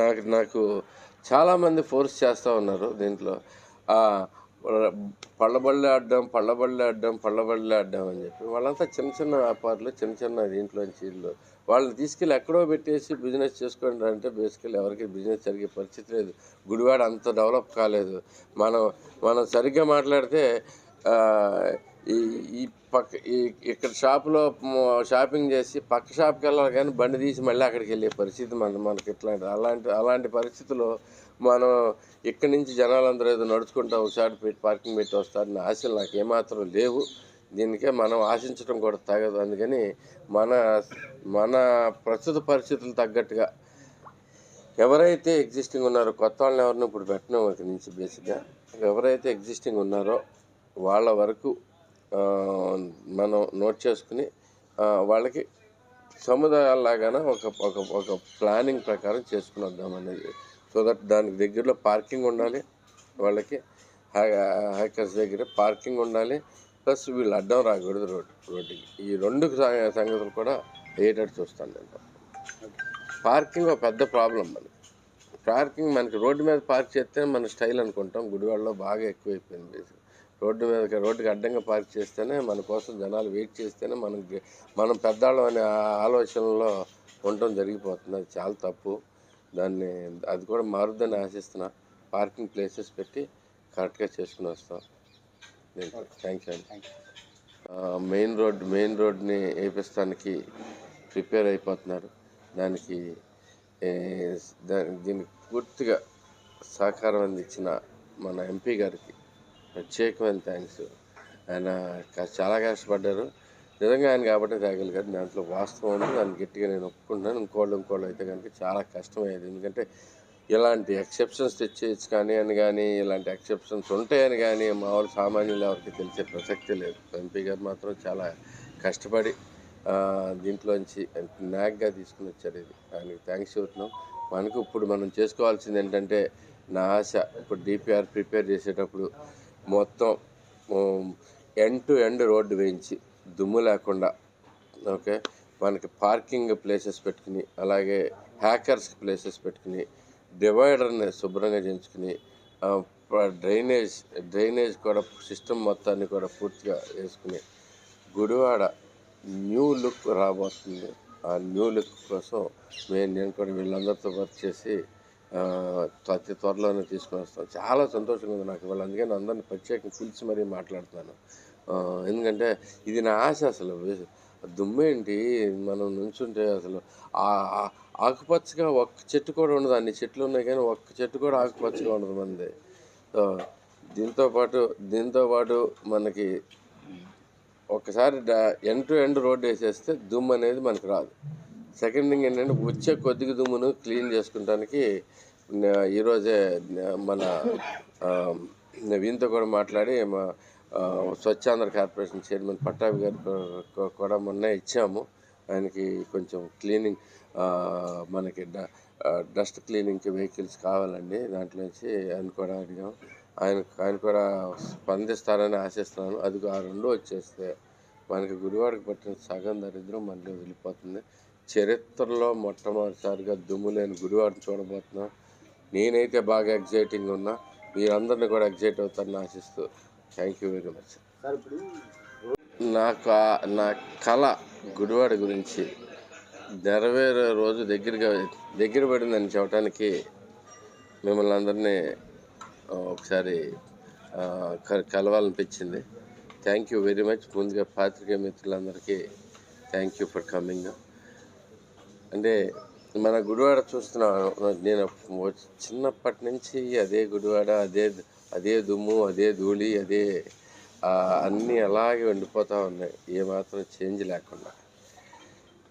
నాకు నాకు చాలామంది ఫోర్స్ చేస్తూ ఉన్నారు దీంట్లో. పళ్ళబళ్ళు ఆడడం పళ్ళబళ్ళు ఆడడం పళ్ళబళ్ళు ఆడడం అని చెప్పి. వాళ్ళంతా చిన్న చిన్న వ్యాపారులు చిన్న చిన్న దీంట్లో వీళ్ళు వాళ్ళని తీసుకెళ్ళి ఎక్కడో పెట్టేసి బిజినెస్ చేసుకోండి అంటే బేసికల్ ఎవరికి బిజినెస్ జరిగే పరిస్థితి లేదు. గుడివాడ అంత డెవలప్ కాలేదు. మనం మనం సరిగ్గా మాట్లాడితే ఈ ఈ పక్క ఈ ఇక్కడ షాపులో షాపింగ్ చేసి పక్క షాప్కి వెళ్ళాలి కానీ బండి తీసి మళ్ళీ అక్కడికి వెళ్ళే పరిస్థితి మన మనకి ఇట్లాంటి అలాంటి అలాంటి పరిస్థితుల్లో మనం ఇక్కడి నుంచి జనాలందరూ ఏదో నడుచుకుంటా ఒకసారి పెట్టి పార్కింగ్ పెట్టి వస్తారని ఆశలు నాకు ఏమాత్రం లేవు. దీనికే మనం ఆశించడం కూడా తగదు. అందుకని మన మన ప్రస్తుత పరిస్థితులు తగ్గట్టుగా ఎవరైతే ఎగ్జిస్టింగ్ ఉన్నారో కొత్త వాళ్ళని ఎవరిని ఇప్పుడు పెట్టినాం ఇక్కడి నుంచి బేసిక్గా ఎవరైతే ఎగ్జిస్టింగ్ ఉన్నారో వాళ్ళ వరకు మనం నోట్ చేసుకుని వాళ్ళకి సముదాయాల్లాగాన ఒక ఒక ఒక ప్లానింగ్ ప్రకారం చేసుకుని వద్దాం అనేది. సో దట్ దానికి దగ్గరలో పార్కింగ్ ఉండాలి వాళ్ళకి హైకర్స్ దగ్గర పార్కింగ్ ఉండాలి ప్లస్ వీళ్ళు అడ్డం రాకూడదు రోడ్ రోడ్డుకి. ఈ రెండు సంగతులు కూడా అయ్యేటట్టు చూస్తాను నేను. పార్కింగ్ ఒక పెద్ద ప్రాబ్లం మనకి పార్కింగ్ మనకి రోడ్డు మీద పార్క్ చేస్తే మన స్టైల్ అనుకుంటాం గుడివాడలో బాగా ఎక్కువైపోయింది రోడ్డు మీద రోడ్డుకి అడ్డంగా పార్క్ చేస్తేనే మన కోసం జనాలు వెయిట్ చేస్తేనే మనం మనం పెద్దాళ్ళం అనే ఆలోచనలో ఉండటం జరిగిపోతుంది. అది చాలా తప్పు. దాన్ని అది కూడా మారుద్దని ఆశిస్తున్నా పార్కింగ్ ప్లేసెస్ పెట్టి కరెక్ట్గా చేసుకుని వస్తాం. థ్యాంక్ యూ అండి. మెయిన్ రోడ్ మెయిన్ రోడ్ని వేపిస్తానికి ప్రిపేర్ అయిపోతున్నారు. దానికి దీనికి పూర్తిగా సహకారం అందించిన మన ఎంపీ గారికి ప్రత్యేకమైన థ్యాంక్స్ ఆయన చాలా కష్టపడ్డారు. నిజంగా ఆయన కాబట్టి తేగలిగారు దాంట్లో వాస్తవం ఉంది. దాన్ని గట్టిగా నేను ఒప్పుకుంటున్నాను. ఇంకోళ్ళు ఇంకోళ్ళు అయితే కనుక చాలా కష్టమయ్యేది. ఎందుకంటే ఇలాంటి ఎక్సెప్షన్స్ తెచ్చేయచ్చు కానీ అని కానీ ఇలాంటి ఎక్సెప్షన్స్ ఉంటాయని కానీ మామూలు సామాన్యులు ఎవరికి తెలిసే ప్రసక్తి లేదు. ఎంపీ గారు మాత్రం చాలా కష్టపడి దీంట్లోంచి నాగ్గా తీసుకుని వచ్చారు ఇది. ఆయనకి థ్యాంక్స్ చెబుతున్నాం. మనకు ఇప్పుడు మనం చేసుకోవాల్సింది ఏంటంటే నా ఆశ ఇప్పుడు డిపిఆర్ ప్రిపేర్ చేసేటప్పుడు మొత్తం ఎండ్ టు ఎండ్ రోడ్డు వేయించి దుమ్ము లేకుండా ఓకే? మనకి పార్కింగ్ ప్లేసెస్ పెట్టుకుని అలాగే హ్యాకర్స్ ప్లేసెస్ పెట్టుకుని డివైడర్ని శుభ్రంగా చేయించుకుని డ్రైనేజ్ డ్రైనేజ్ కూడా సిస్టమ్ మొత్తాన్ని కూడా పూర్తిగా వేసుకుని గుడివాడ న్యూ లుక్ రాబోతుంది. ఆ న్యూ లుక్ కోసం మేము నేను కూడా వీళ్ళందరితో వర్క్ చేసి అతి త్వరలోనే తీసుకొని వస్తాం. చాలా సంతోషంగా ఉంది నాకు వాళ్ళు అందుకని అందరిని ప్రత్యేకంగా పిలిచి మరీ మాట్లాడుతున్నాను. ఎందుకంటే ఇది నా ఆశ అసలు. దుమ్మేంటి మనం నుంచుంటే అసలు ఆకుపచ్చగా ఒక్క చెట్టు కూడా ఉండదు. అన్ని చెట్లు ఉన్నాయి కానీ ఒక్క చెట్టు కూడా ఆకుపచ్చగా ఉండదు మనది. సో దీంతోపాటు మనకి ఒకసారి ఎండ్ టు ఎండ్ రోడ్ వేసేస్తే దుమ్ము అనేది మనకు రాదు. సెకండ్ థింగ్ ఏంటంటే వచ్చే కొద్దిగా దుమ్మును క్లీన్ చేసుకుంటానికి ఈరోజే మన వీంతో కూడా మాట్లాడి మా స్వచ్ఛాంధ్ర కార్పొరేషన్ చైర్మన్ పట్టాభి గారు కూడా మొన్న ఇచ్చాము. ఆయనకి కొంచెం క్లీనింగ్ మనకి డ- డస్ట్ క్లీనింగ్కి వెహికల్స్ కావాలండి. దాంట్లో నుంచి ఆయన కూడా అడిగాం. ఆయన ఆయన కూడా స్పందిస్తారని ఆశిస్తున్నాను. అది ఆ రెండు వచ్చేస్తే మనకి గుడివాడకు పట్టిన సగం దరిద్రం మళ్ళీ వదిలిపోతుంది చరిత్రలో మొట్టమొదటిసారిగా దుమ్ము లేని గుడివాడని చూడబోతున్నాం. నేనైతే బాగా ఎగ్జైటింగ్ ఉన్నా. మీరందరిని కూడా ఎగ్జైట్ అవుతారని ఆశిస్తూ థ్యాంక్ యూ వెరీ మచ్ నాకు నా కళ గుడివాడ గురించి నెరవేరే రోజు దగ్గరగా దగ్గర పడిందని చెప్పడానికి మిమ్మల్ని అందరినీ ఒకసారి క- కలవాలనిపించింది. థ్యాంక్ యూ వెరీ మచ్ ముందుగా పాత్రికేయ మిత్రులందరికీ థ్యాంక్ యూ ఫర్ కమింగ్ అంటే మన గుడివాడ చూస్తున్నాను. నేను చిన్నప్పటి నుంచి అదే గుడివాడ అదే అదే దుమ్ము అదే ధూళి అదే అన్నీ అలాగే ఉండిపోతూ ఉన్నాయి. ఏమాత్రం చేంజ్ లేకుండా.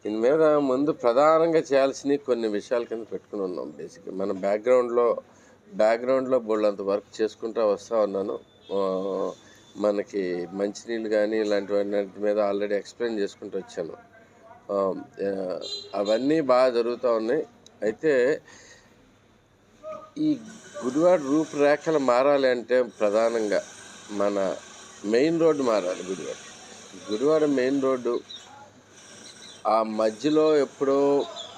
దీని మీద ముందు ప్రధానంగా చేయాల్సినవి కొన్ని విషయాల కింద పెట్టుకుని ఉన్నాం బేసిక్గా మన బ్యాక్గ్రౌండ్లో బ్యాక్గ్రౌండ్లో బోళ్ళంత వర్క్ చేసుకుంటూ వస్తూ ఉన్నాను. మనకి మంచినీళ్ళు కానీ ఇలాంటివన్నిటి మీద ఆల్రెడీ ఎక్స్ప్లెయిన్ చేసుకుంటూ వచ్చాను. Um, అవన్నీ బాగా జరుగుతూ ఉన్నాయి. అయితే ఈ గుడివాడ రూపురేఖలు మారాలి అంటే ప్రధానంగా మన మెయిన్ రోడ్డు మారాలి గుడివాడ. గుడివాడ మెయిన్ రోడ్డు ఆ మధ్యలో ఎప్పుడో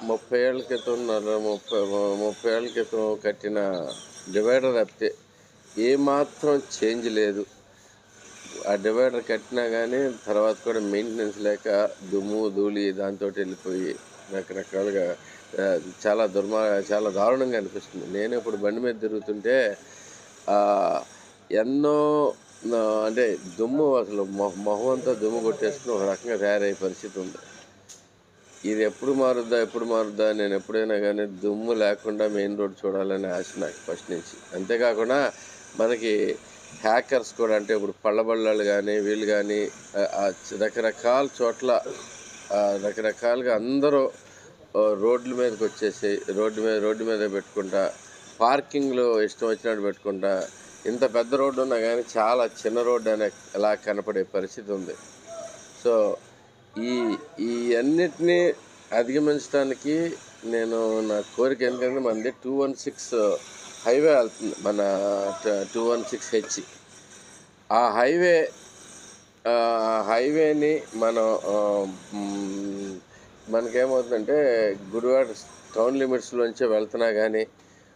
ముప్పై ఏళ్ళ క్రితం ముప్పై ముప్పై ఏళ్ళ క్రితం కట్టిన డివైడర్ తప్పితే ఏమాత్రం చేంజ్ లేదు. ఆ డివైడర్ కట్టినా కానీ తర్వాత కూడా మెయింటెనెన్స్ లేక దుమ్ము ధూళి దాంతో వెళ్ళిపోయి రకరకాలుగా చాలా దుర్మా చాలా దారుణంగా అనిపిస్తుంది. నేను ఇప్పుడు బండి మీద తిరుగుతుంటే ఎన్నో అంటే దుమ్ము అసలు మొహ మొహం అంతా దుమ్ము కొట్టేసుకుని ఒక రకంగా తయారయ్యే పరిస్థితి ఉంది. ఇది ఎప్పుడు మారుద్దా ఎప్పుడు మారుద్దా నేను ఎప్పుడైనా కానీ దుమ్ము లేకుండా మెయిన్ రోడ్ చూడాలని ఆశ నాకు ఫస్ట్ నుంచి. అంతేకాకుండా మనకి హ్యాకర్స్ కూడా అంటే ఇప్పుడు పళ్ళబళ్ళాలు కానీ వీళ్ళు కానీ రకరకాల చోట్ల రకరకాలుగా అందరూ రోడ్ల మీదకి వచ్చేసి రోడ్డు మీద రోడ్డు మీద పెట్టుకుంటా పార్కింగ్లో ఇష్టం వచ్చినట్టు పెట్టుకుంటా ఇంత పెద్ద రోడ్డు ఉన్నా కానీ చాలా చిన్న రోడ్డు అనే ఎలా కనపడే పరిస్థితి ఉంది. సో ఈ ఈ అన్నిటినీ అధిగమించడానికి నేను నా కోరిక ఎందుకంటే మనది టూ వన్ సిక్స్ హైవే వెళ్తుంది మన టూ వన్ సిక్స్ హెచ్. ఆ హైవే హైవేని మనం మనకేమవుతుందంటే గుడివాడ టౌన్ లిమిట్స్లోంచే వెళ్తున్నా కానీ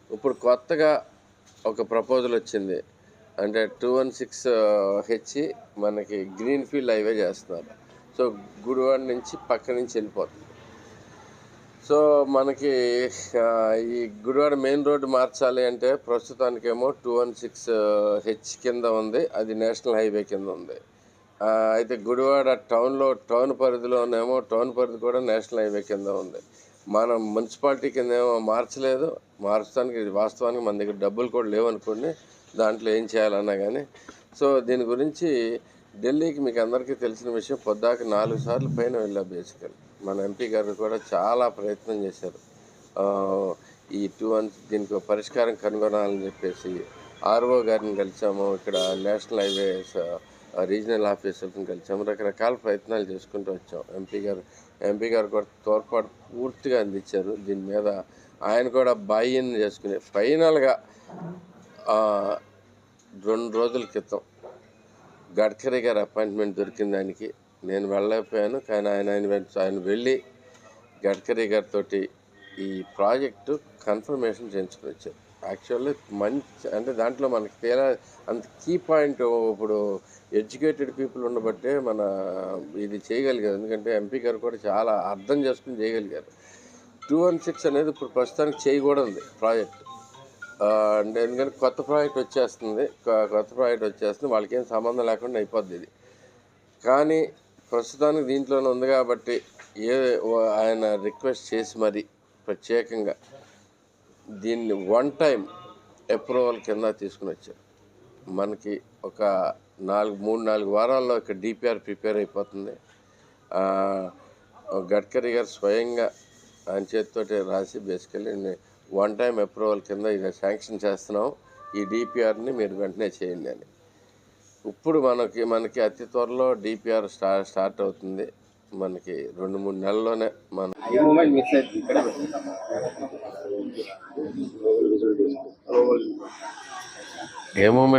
ఇప్పుడు కొత్తగా ఒక ప్రపోజల్ వచ్చింది. అంటే టూ వన్ సిక్స్ హెచ్ మనకి గ్రీన్ ఫీల్డ్ హైవే చేస్తున్నారు. సో గుడివాడ నుంచి పక్క నుంచి వెళ్ళిపోతుంది. సో మనకి ఈ గుడివాడ మెయిన్ రోడ్డు మార్చాలి అంటే ప్రస్తుతానికేమో టూ వన్ సిక్స్ హెచ్ కింద ఉంది. అది నేషనల్ హైవే కింద ఉంది. అయితే గుడివాడ టౌన్లో టౌన్ పరిధిలోనేమో టౌన్ పరిధి కూడా నేషనల్ హైవే కింద ఉంది. మనం మున్సిపాలిటీ కింద ఏమో మార్చలేదు. మార్చడానికి వాస్తవానికి మన దగ్గర డబ్బులు కూడా లేవనుకోండి దాంట్లో ఏం చేయాలన్నా కానీ సో దీని గురించి ఢిల్లీకి మీకు అందరికీ తెలిసిన విషయం పొద్దాక నాలుగు సార్లు పైన వెళ్ళా బేసికల్ మన ఎంపీ గారు కూడా చాలా ప్రయత్నం చేశారు. ఈ టూ వన్ దీనికి పరిష్కారం కనుగొనాలని చెప్పేసి ఆర్ఓ గారిని కలిసాము ఇక్కడ నేషనల్ హైవేస్ రీజనల్ ఆఫీసర్ని కలిసాము రకరకాల ప్రయత్నాలు చేసుకుంటూ వచ్చాం. ఎంపీ గారు ఎంపీ గారు కూడా తోడ్పాటు పూర్తిగా అందించారు. దీని మీద ఆయన కూడా బాయిన్ చేసుకుని ఫైనల్గా రెండు రోజుల క్రితం గడ్కరీ గారి అపాయింట్మెంట్ దొరికింది దానికి నేను వెళ్ళలేకపోయాను. కానీ ఆయన ఆయన ఆయన వెళ్ళి గడ్కరీ గారితో ఈ ప్రాజెక్టు కన్ఫర్మేషన్ చేయించుకుని వచ్చారు. యాక్చువల్లీ మంచి అంటే దాంట్లో మనకి తేలా అంత కీ పాయింట్ ఇప్పుడు ఎడ్యుకేటెడ్ పీపుల్ ఉండబట్టే మన ఇది చేయగలిగారు. ఎందుకంటే ఎంపీ గారు కూడా చాలా అర్థం చేసుకుని చేయగలిగారు. టూ వన్ సిక్స్ అనేది ఇప్పుడు ప్రస్తుతానికి చేయకూడదు ప్రాజెక్ట్. అంటే ఎందుకంటే కొత్త ప్రాజెక్ట్ వచ్చేస్తుంది. కొత్త ప్రాజెక్ట్ వచ్చేస్తుంది. వాళ్ళకేం సంబంధం లేకుండా అయిపోద్ది ఇది. కానీ ప్రస్తుతానికి దీంట్లోనే ఉంది కాబట్టి ఏ ఓ- ఆయన రిక్వెస్ట్ చేసి మరి ప్రత్యేకంగా దీన్ని వన్ టైం అప్రూవల్ కింద తీసుకుని వచ్చారు. మనకి ఒక నాలుగు మూడు నాలుగు వారాల్లో ఇక్కడ డిపిఆర్ ప్రిపేర్ అయిపోతుంది. గడ్కరీ గారు స్వయంగా ఆయన చేతితోటి రాసి బేసికలీ వన్ టైం అప్రూవల్ కింద ఇది శాంక్షన్ చేస్తున్నాం. ఈ డిపిఆర్ని మీరు వెంటనే చేయండి అని. ఇప్పుడు మనకి మనకి అతి త్వరలో డిపిఆర్ స్టార్ట్ స్టార్ట్ అవుతుంది. మనకి రెండు మూడు నెలల్లోనే మన ఏ మూమెంట్?